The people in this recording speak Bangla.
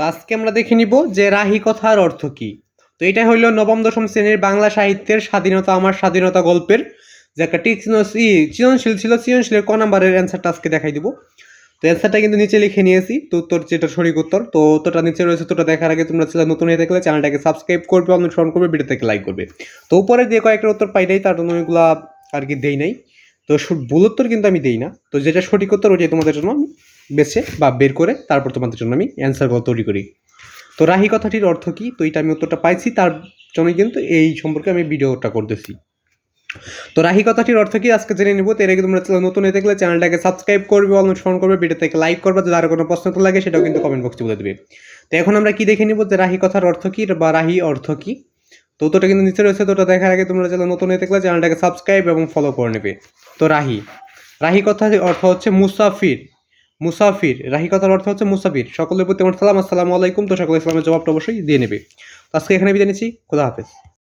তো আজকে আমরা দেখে নিব যে রাহি কথার অর্থ কি। তো এটা হইল নবম, দশম শ্রেণির বাংলা সাহিত্যের স্বাধীনতা, আমার স্বাধীনতা গল্পের যে একটা টিক্স সৃজনশীল ছিল, সৃজনশীলের ক নাম্বারের অ্যান্সারটা আজকে দেখাই দিব। তো অ্যান্সারটা কিন্তু নিচে লিখে নিয়েছি, তো উত্তর যেটা সঠিক উত্তর, তো উত্তরটা নিচে রয়েছে তোটা দেখার আগে তোমরা চ্যানেল নতুন হয়ে থাকলে চ্যানেলটাকে সাবস্ক্রাইব করবে অনুসরণ করবে ভিডিওটাকে লাইক করবে। তো উপরে দিয়ে কয়েকটা উত্তর পাই নাই, তার জন্য ওইগুলা আর কি দেই নাই। তো ভুল উত্তর কিন্তু আমি দেই না। তো যেটা সঠিক উত্তর ওইটাই তোমাদের জন্য আমি বেছে বা বের করে তারপর তোমাদের জন্য আমি অ্যান্সারগুলো তৈরি করি। তো রাহি কথাটির অর্থ কি? তো এটা আমি উত্তরটা পাইছি, তার জন্যই কিন্তু এই সম্পর্কে আমি ভিডিওটা করতেছি। তো রাহি কথাটির অর্থ কি? আজকে জেনে নিব এর আগে তোমরা নতুন হয়ে থাকলে চ্যানেলটাকে সাবস্ক্রাইব করবে অনুসরণ করবে ভিডিওটাকে লাইক করবে, যদি আরও কোনো প্রশ্ন তো লাগে সেটাও কিন্তু কমেন্ট বক্সে বলে দেবে। তো এখন আমরা কি দেখে নিব যে রাহি কথার অর্থ কি বা রাহি অর্থ কি? তো তোটা কিন্তু নিচে রয়েছে তোটা দেখার আগে তোমরা চ্যানেল নতুন হয়ে থাকলে চ্যানেলটাকে সাবস্ক্রাইব এবং ফলো করে নেবে। তো রাহি রাহি কথার অর্থ হচ্ছে মুসাফির। মুসাফির। রাহি কথার অর্থ হচ্ছে মুসাফির। সকলের প্রতি আমার সালাম। আসসালামু আলাইকুম। তো সকলে ইসলামের জবাবটা অবশ্যই দিয়ে নেবে। আজকে এখানে বিদায় নিচ্ছি। খোদা হাফেজ।